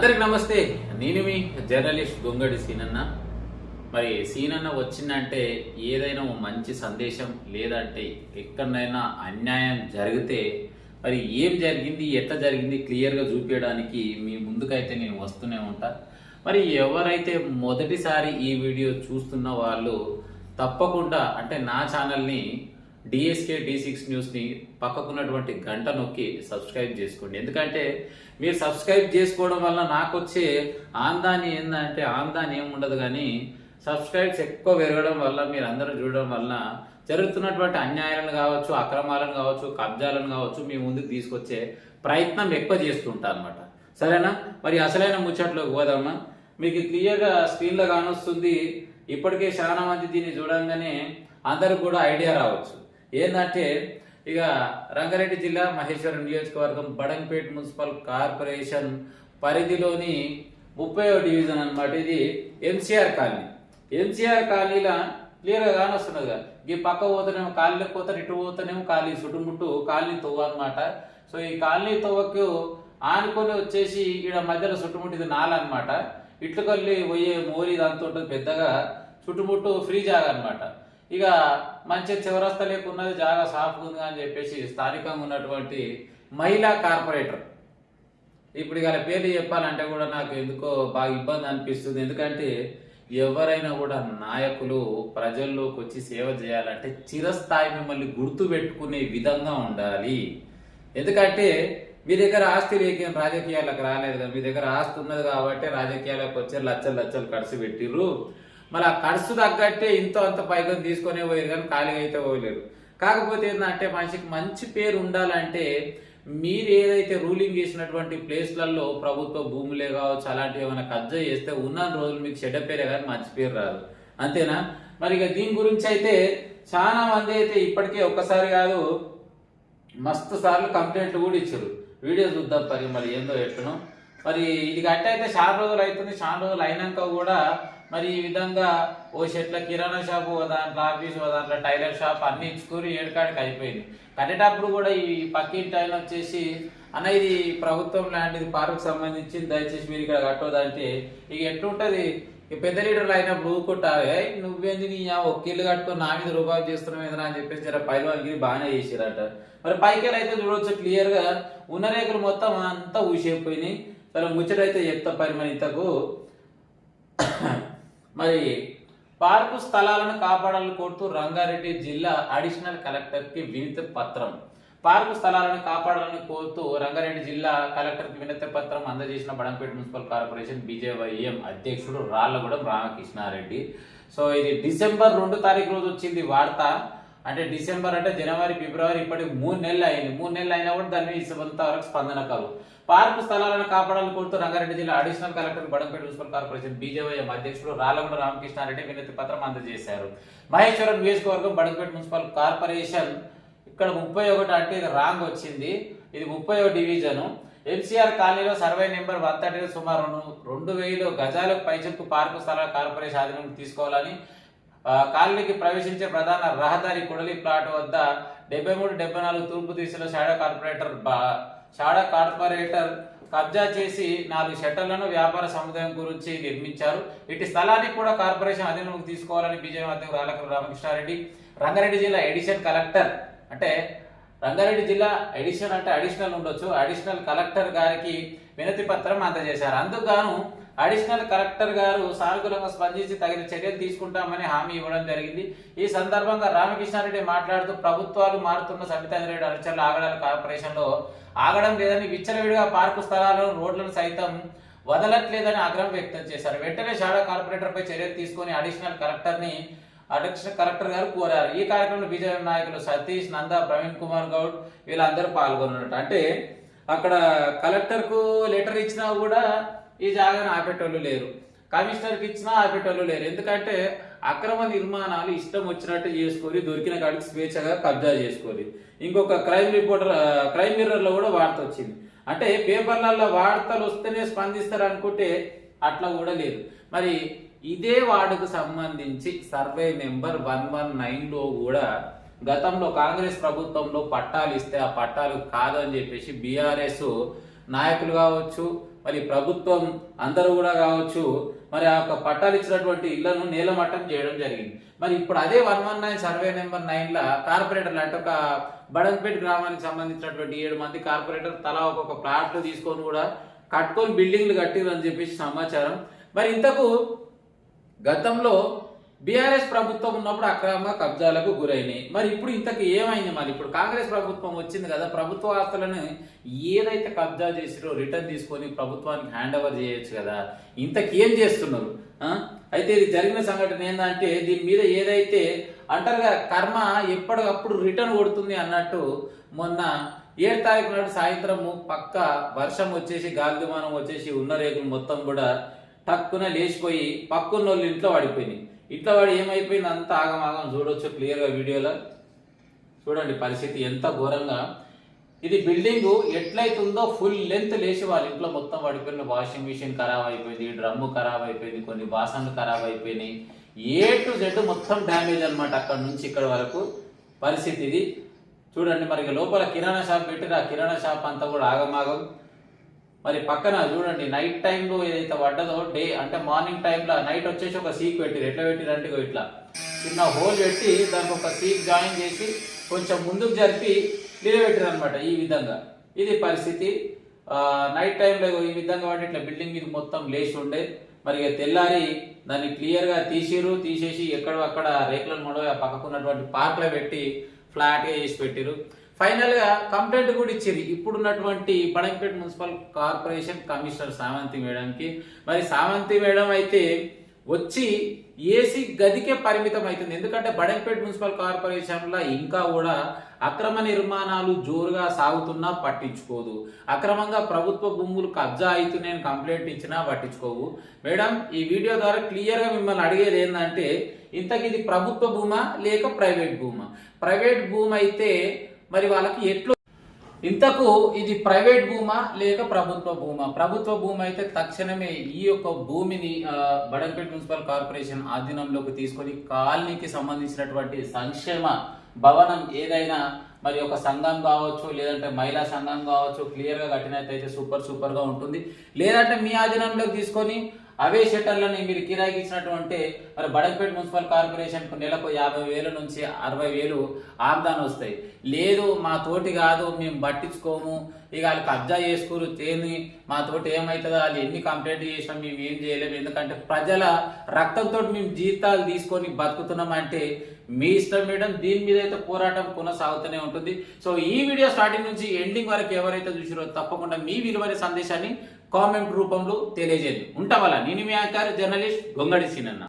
అందరికి నమస్తే. నేను మీ జర్నలిస్ట్ గొంగడి సీనన్న. మరి సీనన్న వచ్చిందంటే ఏదైనా ఓ మంచి సందేశం లేదంటే ఎక్కడైనా అన్యాయం జరిగితే మరి ఏం జరిగింది ఎట్లా జరిగింది క్లియర్గా చూపించడానికి మీ ముందుకైతే నేను వస్తూనే ఉంటా. మరి ఎవరైతే మొదటిసారి ఈ వీడియో చూస్తున్న వాళ్ళు తప్పకుండా అంటే నా ఛానల్ని డిఎస్కే డి సిక్స్ న్యూస్ని పక్కకున్నటువంటి గంట నొక్కి సబ్స్క్రైబ్ చేసుకోండి. ఎందుకంటే మీరు సబ్స్క్రైబ్ చేసుకోవడం వల్ల నాకు వచ్చే ఆందాన్ని ఏంటంటే ఆందాన్ని ఏముండదు కానీ సబ్స్క్రైబ్స్ ఎక్కువ పెరగడం వల్ల మీరు అందరూ చూడడం వల్ల జరుగుతున్నటువంటి అన్యాయాలను కావచ్చు అక్రమాలను కావచ్చు కబ్జాలను కావచ్చు మీ ముందుకు తీసుకొచ్చే ప్రయత్నం ఎక్కువ చేస్తుంటా అనమాట సరేనా? మరి అసలైన ముచ్చట్లోకి పోదామా? మీకు క్లియర్గా స్క్రీన్లో కానొస్తుంది. ఇప్పటికే చాలా మంది దీన్ని చూడంగానే అందరికి కూడా ఐడియా రావచ్చు. ఏంటంటే ఇక రంగారెడ్డి జిల్లా మహేశ్వరం నియోజకవర్గం బడంపేట మున్సిపల్ కార్పొరేషన్ పరిధిలోని ముప్పై డివిజన్ అన్నమాట. ఇది ఎంసీఆర్ కాలనీ. ఎంసీఆర్ కాలనీలో క్లియర్గా కానొస్తున్నదిగా ఈ పక్క పోతేనేమో కాలనీకి పోతారు ఇటు పోతేనేమో కాలనీ చుట్టుముట్టు కాలనీ తవ్వ అనమాట సో ఈ కాలనీ తవ్వకు ఆనుకొని వచ్చేసి ఈడ మధ్యలో చుట్టుముట్టు ఇది నాల అనమాట ఇట్లు కల్లి పోయే మోరి దాంతో ఉంటుంది పెద్దగా. చుట్టుముట్టు ఫ్రీ జాగా అనమాట ఇక మంచి చివరస్త లేకున్నది జాగా సాఫ్గా ఉంది అని చెప్పేసి స్థానికంగా ఉన్నటువంటి మహిళా కార్పొరేటర్. ఇప్పుడు ఇక పేర్లు చెప్పాలంటే కూడా నాకు ఎందుకో బాగా ఇబ్బంది అనిపిస్తుంది. ఎందుకంటే ఎవరైనా కూడా నాయకులు ప్రజల్లోకి వచ్చి సేవ చేయాలంటే చిరస్థాయి మిమ్మల్ని గుర్తు పెట్టుకునే విధంగా ఉండాలి. ఎందుకంటే మీ దగ్గర ఆస్తి లేకేం రాజకీయాలకు రాలేదు కదా. మీ దగ్గర ఆస్తి ఉన్నది కాబట్టి రాజకీయాలకు వచ్చే లచ్చలు లచ్చలు ఖర్చు పెట్టిర్రు మళ్ళీ ఆ ఖర్చు తగ్గట్టే ఇంతో అంత పైగా తీసుకునే పోయారు కానీ ఖాళీగా అయితే పోయలేరు కాకపోతే ఏంటంటే మనిషికి మంచి పేరు ఉండాలంటే మీరు ఏదైతే రూలింగ్ చేసినటువంటి ప్లేస్లలో ప్రభుత్వ భూములే కావచ్చు అలాంటివి ఏమైనా కబ్జా చేస్తే ఉన్న రోజులు మీకు చెడ్డ పేరే కానీ మంచి పేరు రాదు. అంతేనా? మరి ఇక దీని గురించి అయితే చాలా మంది అయితే ఇప్పటికే ఒక్కసారి కాదు మస్తు సార్లు కంప్లైంట్లు కూడా ఇచ్చారు. వీడియో చూద్దాం మరి మరి ఏందో ఎట్టును మరి ఇది గట్ట అయితే చాలా రోజులు అవుతుంది చాలా రోజులు అయినాక కూడా మరి ఈ విధంగా ఓ షర్ట్ల కిరాణా షాప్ ఓ దాంట్లో ఆఫీస్ ఓ దాంట్లో టైలర్ షాప్ అన్ని ఇచ్చుకొని ఏడుకాడికి అయిపోయింది. కట్టేటప్పుడు కూడా ఈ పక్కింటి ఆయన వచ్చేసి అన్న ఇది ప్రభుత్వం లాంటిది పార్కు సంబంధించి దయచేసి మీరు ఇక్కడ కట్టోదంటే ఇక ఎట్లుంటుంది? ఈ పెద్ద లీడర్లు అయినప్పుడు ఊరుకుంటారు. "ఏయ్, నువ్వేంది నీ ఆ ఒక్క ఇల్లు నా మీద రూపాయలు చేస్తున్నావు ఏదైనా అని చెప్పేసి జర పైలవానికి బాగానే చేసిరట మరి పైకి అయితే చూడవచ్చు క్లియర్గా ఉన్న రేకులు మొత్తం అంతా ఊసిపోయినాయి. సరే ముచ్చటైతే చెప్తా పరి మరి ఇంతకు మరి పార్కు స్థలాలను కాపాడాలని కోరుతూ రంగారెడ్డి జిల్లా అడిషనల్ కలెక్టర్కి వినతి పత్రం. పార్కు స్థలాలను కాపాడాలని కోరుతూ రంగారెడ్డి జిల్లా కలెక్టర్కి వినతి పత్రం అందజేసిన బడంపేట మున్సిపల్ కార్పొరేషన్ బీజేవైఎం అధ్యక్షుడు రాళ్ళగూడెం రామకృష్ణారెడ్డి. సో ఇది డిసెంబర్ రెండు తారీఖు రోజు వచ్చింది వార్త. అంటే డిసెంబర్ అంటే జనవరి ఫిబ్రవరి ఇప్పటికి మూడు నెలలు అయింది. మూడు నెలలు అయినా కూడా దాని మీద కొంతవరకు స్పందన కాదు. పార్కు స్థలాలను కాపాడాలని కోరుతూ రంగారెడ్డి జిల్లా additional collector Badampet municipal corporation BJYM అధ్యక్షుడు రాలగొండ రామకృష్ణారెడ్డి వినతి పత్రం అందజేశారు. మహేశ్వరం నియోజకవర్గం బడంపేట మున్సిపల్ కార్పొరేషన్ ఇక్కడ ముప్పై ఒకటి అంటే ఇది రాంగ్ వచ్చింది. ఇది ముప్పై డివిజను. ఎన్సీఆర్ కాలనీలో సర్వే నెంబర్ వన్ థర్టీ సుమారు రెండు- వేలు గజాలకు పైచక్కు పార్కు స్థలాల కార్పొరేషన్ ఆధీనం తీసుకోవాలని కాలనీకి ప్రవేశించే ప్రధాన రహదారి కుడలి ప్లాట్ వద్ద డెబ్బై మూడు డెబ్బై నాలుగు తూర్పు దిశలో షాడో కార్పొరేటర్ బా- షాడో కార్పొరేటర్ కబ్జా చేసి నాలుగు షట్టర్లను వ్యాపార సముదాయం గురించి నిర్మించారు. ఇటు స్థలాన్ని కూడా కార్పొరేషన్ అధీనంలోకి తీసుకోవాలని బీజేపీ అధ్యక్షుడు రాలకూరు రామకృష్ణారెడ్డి రంగారెడ్డి జిల్లా ఎడిషన్ కలెక్టర్ అంటే రంగారెడ్డి జిల్లా ఎడిషన్ అంటే అడిషనల్ ఉండొచ్చు. అడిషనల్ కలెక్టర్ గారికి వినతి పత్రం అందజేశారు అందుకు అడిషనల్ కలెక్టర్ గారు సానుకూలంగా స్పందించి తగిన చర్యలు తీసుకుంటామని హామీ ఇవ్వడం జరిగింది. ఈ సందర్భంగా రామకృష్ణారెడ్డి మాట్లాడుతూ ప్రభుత్వాలు మారుతున్న సబితారెడ్డి అనుచరుల ఆగడాల కార్పొరేషన్లో ఆగడం లేదని విచ్చలవిడిగా పార్కు స్థలాలను రోడ్లను సైతం వదలట్లేదని ఆగ్రహం వ్యక్తం చేశారు. వెంటనే షాడా కార్పొరేటర్ పై చర్యలు తీసుకొని అడిషనల్ కలెక్టర్ని అడిషనల్ కలెక్టర్ గారు కోరారు. ఈ కార్యక్రమంలో బీజేపీ నాయకులు సతీష్ నంద ప్రవీణ్ కుమార్ గౌడ్ వీళ్ళందరూ పాల్గొన్నారు అంటే అక్కడ కలెక్టర్కు లెటర్ ఇచ్చినా కూడా ఈ జాగాను ఆపేటోళ్ళు లేరు. కమిషనర్కి ఇచ్చినా ఆపేటోళ్ళు లేరు. ఎందుకంటే అక్రమ నిర్మాణాలు ఇష్టం వచ్చినట్టు చేసుకొని దొరికిన కాడికి స్వేచ్ఛగా కబ్జా చేసుకొని ఇంకొక క్రైమ్ రిపోర్టర్ క్రైమ్ మిర్రర్లో కూడా వార్త వచ్చింది. అంటే పేపర్లలో వార్తలు వస్తేనే స్పందిస్తారు అనుకుంటే అట్లా కూడా లేదు. మరి ఇదే వార్డుకు సంబంధించి సర్వే నెంబర్ వన్ వన్ నైన్లో కూడా గతంలో కాంగ్రెస్ ప్రభుత్వంలో పట్టాలు ఇస్తే ఆ పట్టాలు కాదని చెప్పేసి బీఆర్ఎస్ నాయకులు కావచ్చు మరి ప్రభుత్వం అందరూ కూడా కావచ్చు మరి ఆ యొక్క పట్టాలు ఇచ్చినటువంటి ఇళ్ళను నేలమట్టం చేయడం జరిగింది. మరి ఇప్పుడు అదే one one nine survey number నైన్లో కార్పొరేటర్లు అంటే ఒక బడంపేట గ్రామానికి సంబంధించినటువంటి ఏడు మంది కార్పొరేటర్ తలా ఒక్కొక్క ప్లాట్లు తీసుకొని కూడా కట్టుకొని బిల్డింగ్లు కట్టిరు అని చెప్పేసి సమాచారం. మరి ఇంతకు గతంలో బీఆర్ఎస్ ప్రభుత్వం ఉన్నప్పుడు అక్రమ కబ్జాలకు గురైనాయి మరి ఇప్పుడు ఇంతకు ఏమైంది మరి? ఇప్పుడు కాంగ్రెస్ ప్రభుత్వం వచ్చింది కదా ప్రభుత్వ ఆస్తులను ఏదైతే కబ్జా చేసిరో రిటర్న్ తీసుకొని ప్రభుత్వానికి హ్యాండ్ ఓవర్ చేయొచ్చు కదా. ఇంతకు ఏం చేస్తున్నారు అయితే ఇది జరిగిన సంఘటన ఏంటంటే దీని మీద ఏదైతే అంటారుగా కర్మ ఎప్పటికప్పుడు రిటర్న్ కొడుతుంది అన్నట్టు మొన్న ఏడు తారీఖు నాడు సాయంత్రము పక్క వర్షం వచ్చేసి గాలిమానం వచ్చేసి ఉన్న రేకులు మొత్తం కూడా టక్కున లేచిపోయి పక్కున్నోళ్ళు ఇంట్లో పడిపోయినాయి. ఇట్లా వాడు ఏమైపోయింది అంత ఆగమాగం చూడొచ్చు క్లియర్గా వీడియోలో. చూడండి పరిస్థితి ఎంత ఘోరంగా. ఇది బిల్డింగ్ ఎట్లయితుందో ఫుల్ లెంత్ లేచి వాళ్ళ ఇంట్లో మొత్తం పడిపోయిన వాషింగ్ మిషన్ ఖరాబ్ అయిపోయింది డ్రమ్ము ఖరాబ్ అయిపోయింది కొన్ని బాసన్లు ఖరాబ్ అయిపోయినాయి. ఏ టు జెడ్ మొత్తం డ్యామేజ్ అనమాట అక్కడ నుంచి ఇక్కడ వరకు పరిస్థితి ఇది. చూడండి మరి లోపల కిరాణా షాప్ పెట్టిన ఆ కిరాణా షాప్ అంతా కూడా ఆగమాగం. మరి పక్కన చూడండి నైట్ టైంలో ఏదైతే పడ్డదో డే అంటే మార్నింగ్ టైంలో నైట్ వచ్చేసి ఒక సీక్ పెట్టిరు. ఎట్లా పెట్టిరు ఇట్లా. చిన్న హోల్ పెట్టి దానికి ఒక సీక్ జాయిన్ చేసి కొంచెం ముందుకు జరిపి నిలబెట్టారు అనమాట ఈ విధంగా. ఇది పరిస్థితి. నైట్ టైంలో ఈ విధంగా వాటి ఇట్లా బిల్డింగ్ మీద మొత్తం లేచి ఉండే. మరి తెల్లారి దాన్ని క్లియర్గా తీసిరు. తీసేసి ఎక్కడ అక్కడ రేకులను మొడవ పక్కకున్నటువంటి పార్క్లో పెట్టి ఫ్లాట్గా చేసి పెట్టిరు. ఫైనల్గా కంప్లైంట్ కూడా ఇచ్చింది ఇప్పుడున్నటువంటి Badampet municipal corporation commissioner Samanthi మేడంకి. మరి సామంతి మేడం అయితే వచ్చి ఏసీ గదికే పరిమితం అవుతుంది. ఎందుకంటే బడంపేట మున్సిపల్ కార్పొరేషన్లో ఇంకా కూడా అక్రమ నిర్మాణాలు జోరుగా సాగుతున్నా పట్టించుకోదు. అక్రమంగా ప్రభుత్వ భూములు కబ్జా అవుతున్నాయని కంప్లైంట్ ఇచ్చినా పట్టించుకోవు. మేడం ఈ వీడియో ద్వారా క్లియర్గా మిమ్మల్ని అడిగేది ఏంటంటే ఇంతకి ఇది ప్రభుత్వ భూమా లేక ప్రైవేట్ భూమా? ప్రైవేట్ భూమి అయితే మరి వాళ్ళకి ఎట్లు ఇంతకు ఇది ప్రైవేట్ భూమా లేక ప్రభుత్వ భూమా? ప్రభుత్వ భూమి అయితే తక్షణమే ఈ యొక్క భూమిని బడంపేట మున్సిపల్ కార్పొరేషన్ ఆధీనంలోకి తీసుకొని కాలనీకి సంబంధించినటువంటి సంక్షేమ భవనం ఏదైనా మరి ఒక సంఘం కావచ్చు లేదంటే మహిళా సంఘం కావచ్చు క్లియర్గా కట్టినట్టు కట్టినట్టయితే సూపర్ సూపర్గా ఉంటుంది. లేదంటే మీ ఆధీనంలోకి తీసుకొని అవే షట్టర్లని మీరు కిరాయికి ఇచ్చినటువంటి మరి బడంపేట మున్సిపల్ కార్పొరేషన్కు నెలకు యాభై వేల నుంచి అరవై వేలు ఆమ్దాన్ వస్తాయి. లేదు మా తోటి కాదు మేము పట్టించుకోము. ఇక వాళ్ళు కబ్జా చేసుకోరు తేని మా తోటి ఏమవుతుందో వాళ్ళు ఎన్ని కంప్లైంట్ చేసినా మేము ఏం చేయలేము. ఎందుకంటే ప్రజల రక్తంతో మేము జీతాలు తీసుకొని బతుకుతున్నాం అంటే మీ ఇష్టం మేడం దీని మీద అయితే పోరాటం కొనసాగుతూనే ఉంటుంది. సో ఈ వీడియో స్టార్టింగ్ నుంచి ఎండింగ్ వరకు ఎవరైతే చూసిరో తప్పకుండా మీ విలువైన సందేశాన్ని కామెంట్ రూపంలో తెలియజేయండి. ఉంటావాలా నేను మీ యాంకర్ జర్నలిస్ట్ గొంగడి సీనన్న.